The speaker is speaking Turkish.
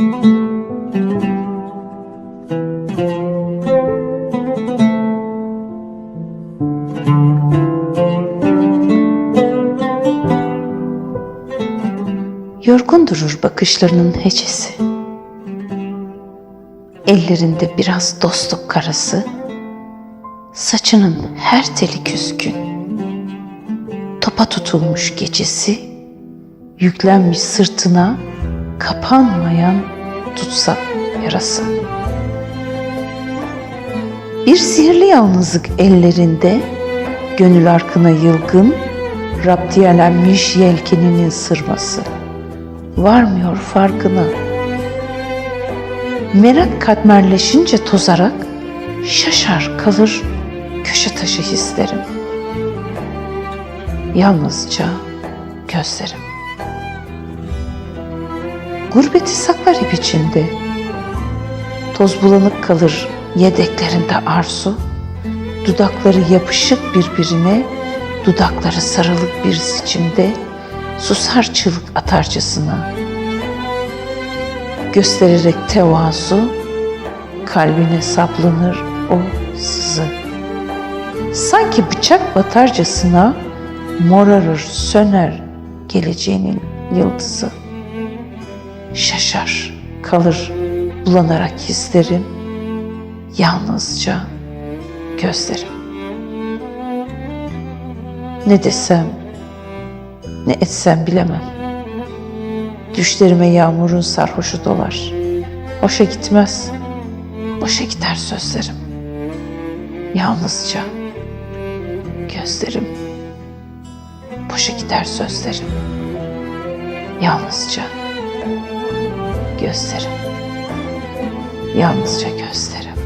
Yorgun durur bakışlarının hecesi. Ellerinde biraz dostluk karası, saçının her teli küskün. Topa tutulmuş gecesi, yüklenmiş sırtına kapanmayan tutsak yarası. Bir sihirli yalnızlık ellerinde, gönül arkına yılgın, raptiyelenmiş yelkeninin sırması. Varmıyor farkına. Merak katmerleşince tozarak, şaşar kalır köşe taşı hislerim. Yalnızca gözlerim. Gurbeti saklar ip içinde. Toz bulanık kalır yedeklerinde arzu. Dudakları yapışık birbirine, dudakları sarılık bir biçimde susar çığlık atarcasına. Göstererek tevazu, kalbine saplanır o sızı. Sanki bıçak batarcasına morarır, söner geleceğinin yıldızı. Şaşar, kalır bulanarak hislerim, yalnızca gözlerim. Ne desem, ne etsem bilemem. Düşlerime yağmurun sarhoşu dolar. Boşa gitmez, boşa gider sözlerim. Yalnızca gözlerim, boşa gider sözlerim. Yalnızca gözlerim. Yalnızca gözlerim.